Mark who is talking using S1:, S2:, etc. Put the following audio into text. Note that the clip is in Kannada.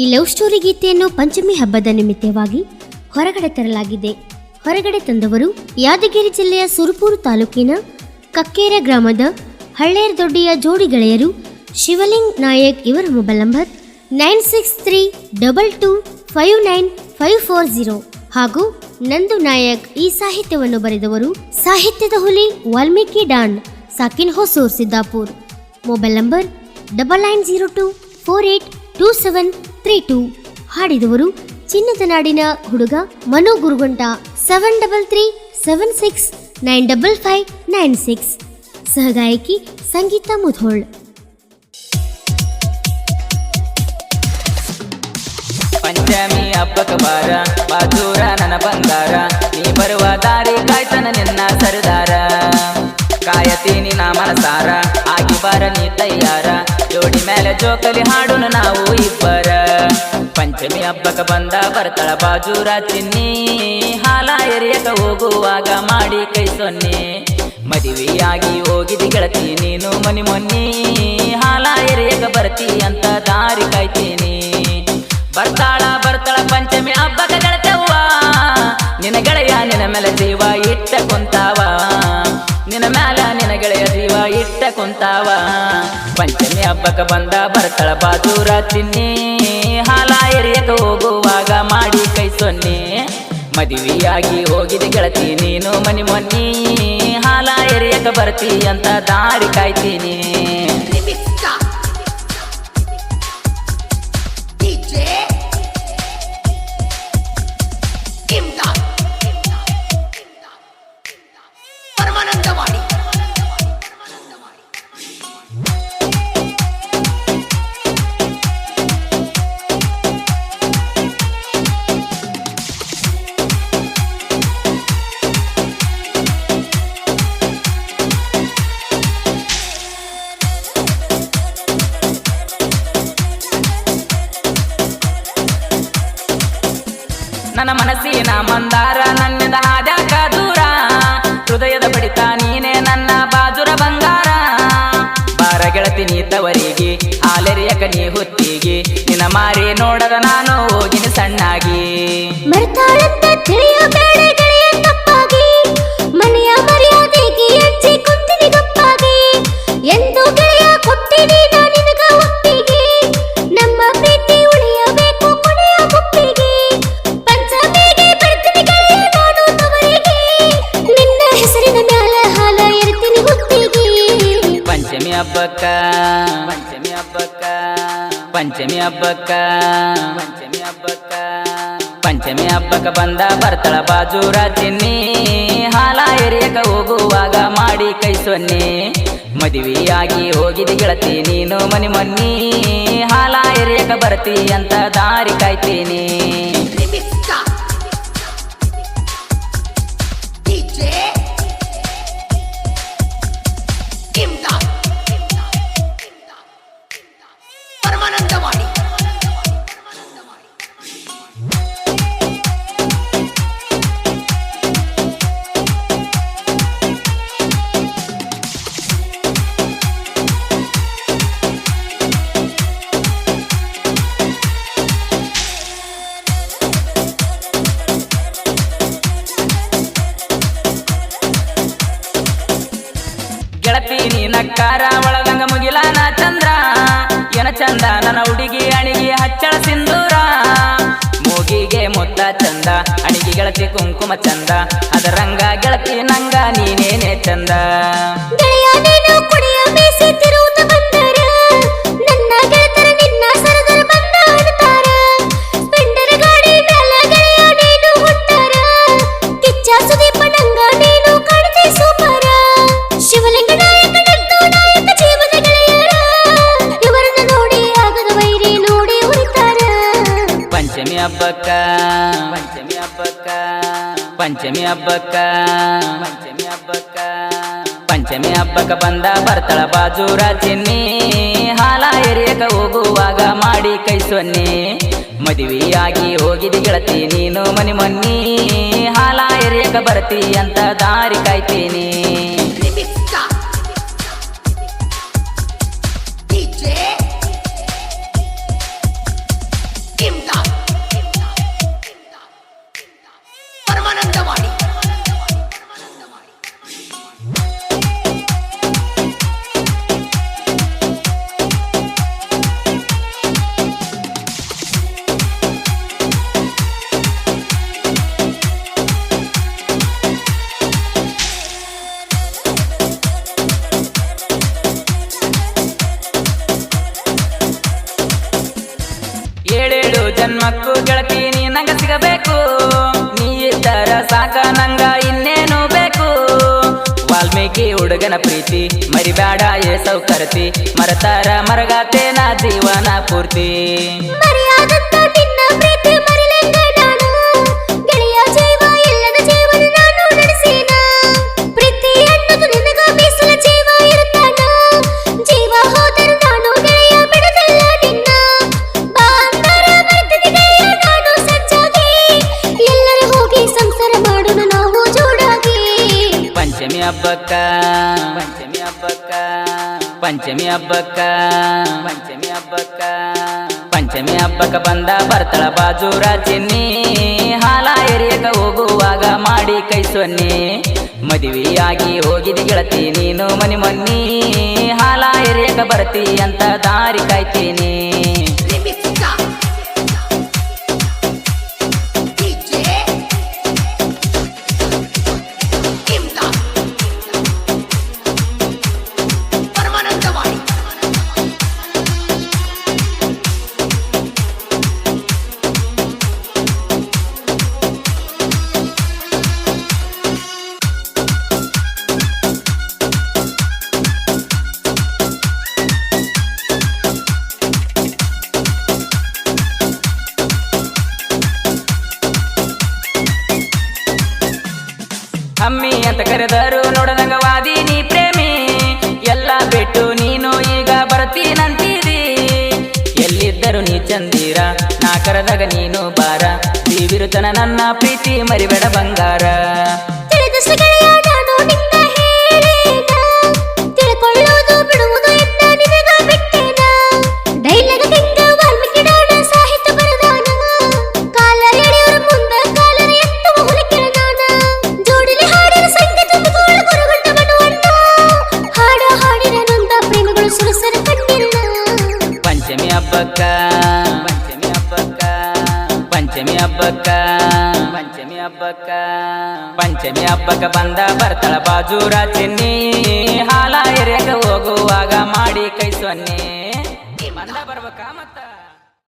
S1: ಈ ಲವ್ ಸ್ಟೋರಿ ಗೀತೆಯನ್ನು ಪಂಚಮಿ ಹಬ್ಬದ ನಿಮಿತ್ತವಾಗಿ ಹೊರಗಡೆ ತರಲಾಗಿದೆ. ಹೊರಗಡೆ ತಂದವರು ಯಾದಗಿರಿ ಜಿಲ್ಲೆಯ ಸುರಪೂರು ತಾಲೂಕಿನ ಕಕ್ಕೇರ ಗ್ರಾಮದ ಹಳ್ಳೇರ್ ದೊಡ್ಡಿಯ ಜೋಡಿ ಗೆಳೆಯರು ಶಿವಲಿಂಗ್ ನಾಯಕ್ ಇವರ mobile number nine six three double two five nine five four zero ಹಾಗೂ ನಂದು ನಾಯಕ್ ಈ ಸಾಹಿತ್ಯವನ್ನು ಬರೆದವರು ಸಾಹಿತ್ಯದ ಹುಲಿ Valmiki Don ಸಾಕಿನ್ Hosur Siddapur. Mobile number double nine zero two four eight two seven three two ಹಾಡಿದವರು ಚಿನ್ನದ ನಾಡಿನ ಹುಡುಗ Manu Gurugunta seven double three seven six nine double five nine six. ಸಹಗಾಯಕಿ ಸಂಗೀತ ಮುಧೋಳ್.
S2: ಪಂಚಮಿ ಹಬ್ಬಕ ಬಾರ, ಬಾಜೂರ ನನ್ನ ಬಂಗಾರ ನೀ ಬರುವ ದಾರಿ ಕಾಯ್ತನ ನಿನ್ನ ಸರದಾರ. ಕಾಯತೀನಿ ನಾ ಆಗಿ ಬಾರ ನೀ ತಯ್ಯಾರ ಜೋಡಿ ಮೇಲೆ ಜೋಕಲಿ ಹಾಡುನು ನಾವು ಇಬ್ಬರ. ಪಂಚಮಿ ಹಬ್ಬಕ್ಕೆ ಬಂದ ಬರ್ತಾಳ ಬಾಜೂರ ಚಿನ್ನಿ. ಹಾಲ ಎರಿಯಕ ಹೋಗುವಾಗ ಮಾಡಿ ಕೈ ಸೊನ್ನೆ. ಮದುವೆಯಾಗಿ ಹೋಗಿದಿ ಗೆಳತಿ, ನೀನು ಮನಿ ಮೊನ್ನಿ. ಹಾಲ ಎರಿಯಕ ಬರ್ತಿ ಅಂತ ದಾರಿ ಕಾಯ್ತೀನಿ. ಬರ್ತಾಳ ಬರ್ತಾಳ ಪಂಚಮಿ ಹಬ್ಬಕ ಗೆಳತವ್ವ. ನಿನ್ನ ಗೆಳೆಯ ನಿನ್ನ ಮೇಲೆ ಜೀವ ಇಟ್ಟ ಕುಂತಾವ. ನಿನ್ನ ಮ್ಯಾಲ ನಿನ ಗೆಳೆಯ ಜೀವ ಇಟ್ಟ ಕುಂತಾವ. ಪಂಚಮಿ ಹಬ್ಬಕ ಬಂದ ಬರ್ತಾಳ ಬಾಜೂರ ತಿನ್ನಿ ಮದುವೆಯಾಗಿ ಹೋಗಿದೆ ಗೆಳತಿ ನೀನು ಮನೆ ಮೊನ್ನಿ. ಹಾಲ ಎರಿಯಕ ಬರ್ತಿ ಅಂತ ದಾರಿ ಕಾಯ್ತೀನಿ. ನನ್ನ ಮನಸ್ಸಿನ ಮಂದಾರ, ನನ್ನಿಂದ ಹಾದ್ಯಾಕ ದೂರ ಹೃದಯದ ಬಡಿತ ನೀನೇ ನನ್ನ ಬಾಜುರ ಬಂಗಾರ. ಬಾರ ಗೆಳತಿ ನೀ ತವರಿಗೆ ಹಾಲೆರಿಯಕ ನೀ ಹೊತ್ತಿಗೆ. ನಿನ್ನ ಮಾರಿ ನೋಡದ ನಾನು ಹೋಗಿನ ಸಣ್ಣಾಗಿ. ಪಂಚಮಿ ಹಬ್ಬಕ್ಕ. ಪಂಚಮಿ ಹಬ್ಬಕ್ಕ ಪಂಚಮಿ ಹಬ್ಬಕ್ಕ ಬಂದ ಬರ್ತಳ ಬಾಜೂರ ಚಿನ್ನಿ. ಹಾಲ ಎರಿಯಕ ಹೋಗುವಾಗ ಮಾಡಿ ಕೈ ಸೊನ್ನೆ. ಮದುವೆಯಾಗಿ ಹೋಗಿದ ಗೆಳತಿ ನೀನು ಮನಿ ಮೊನ್ನಿ. ಹಾಲ ಎರಿಯಕ ಬರ್ತಿ ಅಂತ ದಾರಿ ಕಾಯ್ತೀನಿ. ನೀ ನಕ್ಕಾರ ಒಳದಂಗ ಮುಗಿಲಾನ ಚಂದ್ರ. ಏನ ಚಂದ? ನನ್ನ ಹುಡುಗಿ ಅಣಿಗೆ ಹಚ್ಚಳ ಸಿಂಧೂರ. ಮೂಗಿಗೆ ಮುದ್ದ ಚಂದ, ಅಣಿಗೆ ಗೆಳತಿ ಕುಂಕುಮ ಚಂದ. ಅದರಂಗ ಗೆಳತಿ ನಂಗ ನೀನೇನೆ ಚಂದ. ಪಂಚಮಿ ಹಬ್ಬಕ್ಕ ಪಂಚಮಿ ಹಬ್ಬಕ್ಕ ಪಂಚಮಿ ಹಬ್ಬಕ್ಕ ಪಂಚಮಿ ಹಬ್ಬಕ್ಕ. ಪಂಚಮಿ ಹಬ್ಬಕ್ಕ ಬಂದ ಬರ್ತಳ ಬಾಜೂರ ಚಿನ್ನಿ, ಹಾಲ ಎರಿಯಕ ಹೋಗುವಾಗ ಮಾಡಿ ಕೈ ಸೊನ್ನೆ. ಮದುವೆಯಾಗಿ ಹೋಗಿದಿ ಗೆಳತಿ, ನೀನು ಮನೆ ಮೊನ್ನಿ, ಹಾಲ ಎರಿಯಕ ಬರ್ತಿ ಅಂತ ದಾರಿ ಕಾಯ್ತೀನಿ. ಏಳೇಳು ಜನ್ಮಕ್ಕೂ ಗೆಳತಿ ನೀ ನಂಗ ಸಿಗಬೇಕು. ನೀ ಇದ್ದರ ಸಾಕ, ನಂಗ ಇನ್ನೇನು ಬೇಕು. ವಾಲ್ಮೀಕಿ ಹುಡುಗನ ಪ್ರೀತಿ, ಮರಿಬೇಡ ಏ ಸೌಕರ್ತಿ ಮರತಾರ ಮರಗಾತೆ, ನಾ ಜೀವನ ಪೂರ್ತಿ. ಹಬ್ಬಕ್ಕ. ಪಂಚಮಿ ಹಬ್ಬಕ್ಕ. ಪಂಚಮಿ ಹಬ್ಬಕ್ಕ. ಪಂಚಮಿ ಹಬ್ಬಕ್ಕ. ಪಂಚಮಿ ಹಬ್ಬಕ್ಕ ಬಂದ ಬರ್ತಳ ಬಾಜೂರ ಚಿನ್ನಿ. ಹಾಲ ಎರಿಯಕ ಹೋಗುವಾಗ ಮಾಡಿ ಕೈ ಸೊನ್ನಿ. ಮದುವೆಯಾಗಿ ಹೋಗಿದ ಗೆಳತಿ ನೀನು ಮನಿ ಮೊನ್ನಿ. ಹಾಲ ಎರಿಯಕ ಬರ್ತಿ ಅಂತ ದಾರಿ ಕಾಯ್ತೀನಿ. ಅಮ್ಮಿ ಅಂತ ಕರೆದರು ವಾದಿ ನೀ ಪ್ರೇಮಿ. ಎಲ್ಲ ಬಿಟ್ಟು ನೀನು ಈಗ ಬರ್ತೀನಂತೀರಿ. ಎಲ್ಲಿದ್ದರು ನೀ ಚಂದೀರ, ನಾ ಕರೆದಾಗ ನೀನು ಬಾರ. ವಿರುತನ ನನ್ನ ಪ್ರೀತಿ ಮರಿಬೇಡ ಬಂಗಾರ. ಪಂಚಮಿ ಹಬ್ಬಕ್ಕ ಪಂಚಮಿ ಹಬ್ಬಕ್ಕ ಪಂಚಮಿ ಹಬ್ಬಕ್ಕ ಬಂದ ಬರ್ತಳ ಬಾಜೂರ ಚೆನ್ನಿ. ಹಾಲ ಎರೆಗ ಹೋಗುವಾಗ ಮಾಡಿ ಕೈ ಸೊನ್ನೆ. ಬಂದ ಬರ್ಬೇಕಾ